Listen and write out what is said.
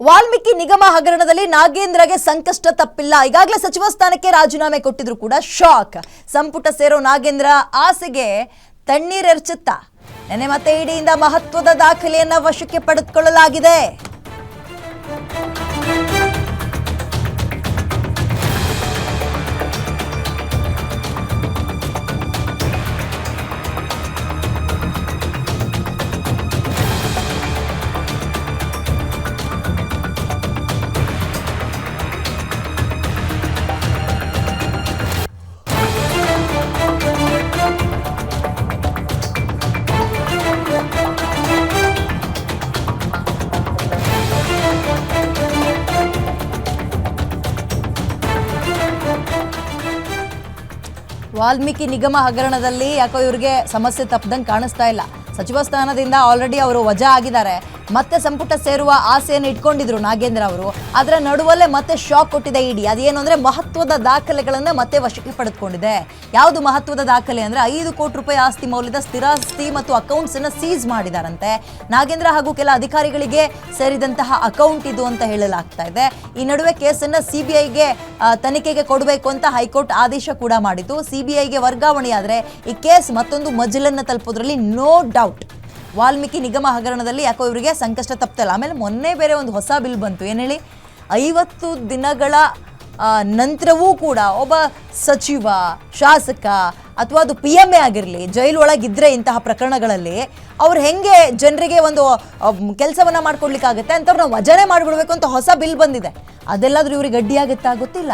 ವಾಲ್ಮೀಕಿ ನಿಗಮ ಹಗರಣದಲ್ಲಿ ನಾಗೇಂದ್ರಗೆ ಸಂಕಷ್ಟ ತಪ್ಪಿಲ್ಲ. ಈಗಾಗಲೇ ಸಚಿವ ಸ್ಥಾನಕ್ಕೆ ರಾಜೀನಾಮೆ ಕೊಟ್ಟಿದ್ರು ಕೂಡ ಶಾಕ್. ಸಂಪುಟ ಸೇರೋ ನಾಗೇಂದ್ರ ಆಸೆಗೆ ತಣ್ಣೀರೆರಚುತ್ತಾ ನೆನೆ ಮತ್ತೆ ಇಡಿಯಿಂದ ಮಹತ್ವದ ದಾಖಲೆಯನ್ನ ವಶಕ್ಕೆ ಪಡೆದುಕೊಳ್ಳಲಾಗಿದೆ. ವಾಲ್ಮೀಕಿ ನಿಗಮ ಹಗರಣದಲ್ಲಿ ಯಾಕೋ ಇವರಿಗೆ ಸಮಸ್ಯೆ ತಪ್ಪದಂಗೆ ಕಾಣಿಸ್ತಾ ಇಲ್ಲ. ಸಚಿವ ಸ್ಥಾನದಿಂದ ಆಲ್ರೆಡಿ ಅವರು ವಜಾ ಆಗಿದ್ದಾರೆ. ಮತ್ತೆ ಸಂಪುಟ ಸೇರುವ ಆಸೆಯನ್ನು ಇಟ್ಕೊಂಡಿದ್ರು ನಾಗೇಂದ್ರ ಅವರು. ಅದರ ನಡುವಲ್ಲೇ ಮತ್ತೆ ಶಾಕ್ ಕೊಟ್ಟಿದೆ ಇಡಿ. ಅದೇನು ಅಂದ್ರೆ ಮಹತ್ವದ ದಾಖಲೆಗಳನ್ನ ಮತ್ತೆ ವಶಕ್ಕೆ ಪಡೆದುಕೊಂಡಿದೆ. ಯಾವುದು ಮಹತ್ವದ ದಾಖಲೆ ಅಂದ್ರೆ ಐದು ಕೋಟಿ ರೂಪಾಯಿ ಆಸ್ತಿ ಮೌಲ್ಯದ ಸ್ಥಿರಾಸ್ತಿ ಮತ್ತು ಅಕೌಂಟ್ಸ್ ಅನ್ನ ಸೀಸ್ ಮಾಡಿದಾರಂತೆ. ನಾಗೇಂದ್ರ ಹಾಗೂ ಕೆಲ ಅಧಿಕಾರಿಗಳಿಗೆ ಸೇರಿದಂತಹ ಅಕೌಂಟ್ ಇದು ಅಂತ ಹೇಳಲಾಗ್ತಾ ಇದೆ. ಈ ನಡುವೆ ಕೇಸನ್ನ ಸಿಬಿಐಗೆ ತನಿಖೆಗೆ ಕೊಡಬೇಕು ಅಂತ ಹೈಕೋರ್ಟ್ ಆದೇಶ ಕೂಡ ಮಾಡಿತು ಸಿಬಿಐಗೆ ವರ್ಗಾವಣೆಯಾದ್ರೆ ಈ ಕೇಸ್ ಮತ್ತೊಂದು ಮಜಲನ್ನ ತಲುಪೋದ್ರಲ್ಲಿ ನೋ ಡೌಟ್ ವಾಲ್ಮೀಕಿ ನಿಗಮ ಹಗರಣದಲ್ಲಿ ಯಾಕೋ ಇವರಿಗೆ ಸಂಕಷ್ಟ ತಪ್ತಲ್ಲ. ಆಮೇಲೆ ಮೊನ್ನೆ ಬೇರೆ ಒಂದು ಹೊಸ ಬಿಲ್ ಬಂತು. ಏನು ಹೇಳಿ? ಐವತ್ತು ದಿನಗಳ ನಂತರವೂ ಕೂಡ ಒಬ್ಬ ಸಚಿವ, ಶಾಸಕ ಅಥವಾ ಅದು ಪಿ ಎಂ ಎ ಆಗಿರಲಿ, ಜೈಲು ಒಳಗಿದ್ರೆ ಇಂತಹ ಪ್ರಕರಣಗಳಲ್ಲಿ ಅವ್ರು ಹೆಂಗೆ ಜನರಿಗೆ ಒಂದು ಕೆಲಸವನ್ನ ಮಾಡ್ಕೊಡ್ಲಿಕ್ಕಾಗುತ್ತೆ ಅಂತ ನಾವು ವಜನೆ ಮಾಡಿಬಿಡ್ಬೇಕು ಅಂತ ಹೊಸ ಬಿಲ್ ಬಂದಿದೆ. ಅದೆಲ್ಲಾದರೂ ಇವ್ರಿಗೆ ಗಡ್ಡಿಯಾಗುತ್ತಾ ಗೊತ್ತಿಲ್ಲ.